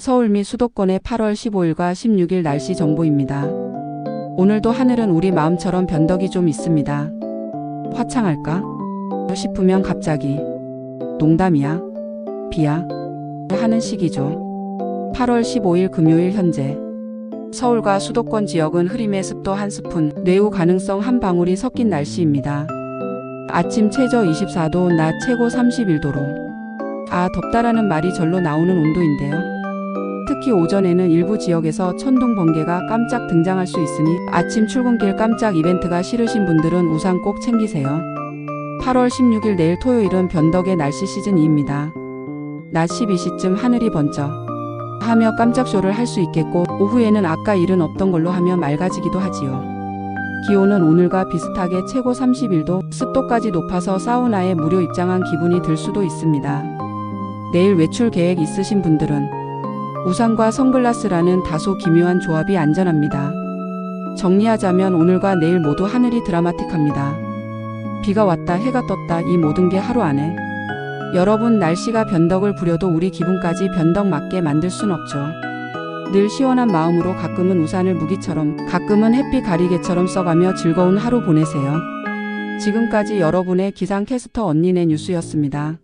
서울 미 수도권의 8월 15일과 16일 날씨 정보입니다. 오늘도 하늘은 우리 마음처럼 변덕이 좀 있습니다. 화창할까? 싶으면 갑자기 농담이야? 비야? 하는 시기죠. 8월 15일 금요일 현재 서울과 수도권 지역은 흐림의 습도 한 스푼, 뇌우 가능성 한 방울이 섞인 날씨입니다. 아침 최저 24도, 낮 최고 31도로. 아, 덥다라는 말이 절로 나오는 온도인데요. 특히 오전에는 일부 지역에서 천둥 번개가 깜짝 등장할 수 있으니 아침 출근길 깜짝 이벤트가 싫으신 분들은 우산 꼭 챙기세요. 8월 16일 내일 토요일은 변덕의 날씨 시즌 2입니다. 낮 12시쯤 하늘이 번쩍 하며 깜짝쇼를 할 수 있겠고 오후에는 아까 일은 없던 걸로 하며 맑아지기도 하지요. 기온은 오늘과 비슷하게 최고 31도, 습도까지 높아서 사우나에 무료 입장한 기분이 들 수도 있습니다. 내일 외출 계획 있으신 분들은 우산과 선글라스라는 다소 기묘한 조합이 안전합니다. 정리하자면 오늘과 내일 모두 하늘이 드라마틱합니다. 비가 왔다 해가 떴다 이 모든 게 하루 안에 여러분 날씨가 변덕을 부려도 우리 기분까지 변덕 맞게 만들 순 없죠. 늘 시원한 마음으로 가끔은 우산을 무기처럼 가끔은 햇빛 가리개처럼 써가며 즐거운 하루 보내세요. 지금까지 여러분의 기상캐스터 언니네 뉴스였습니다.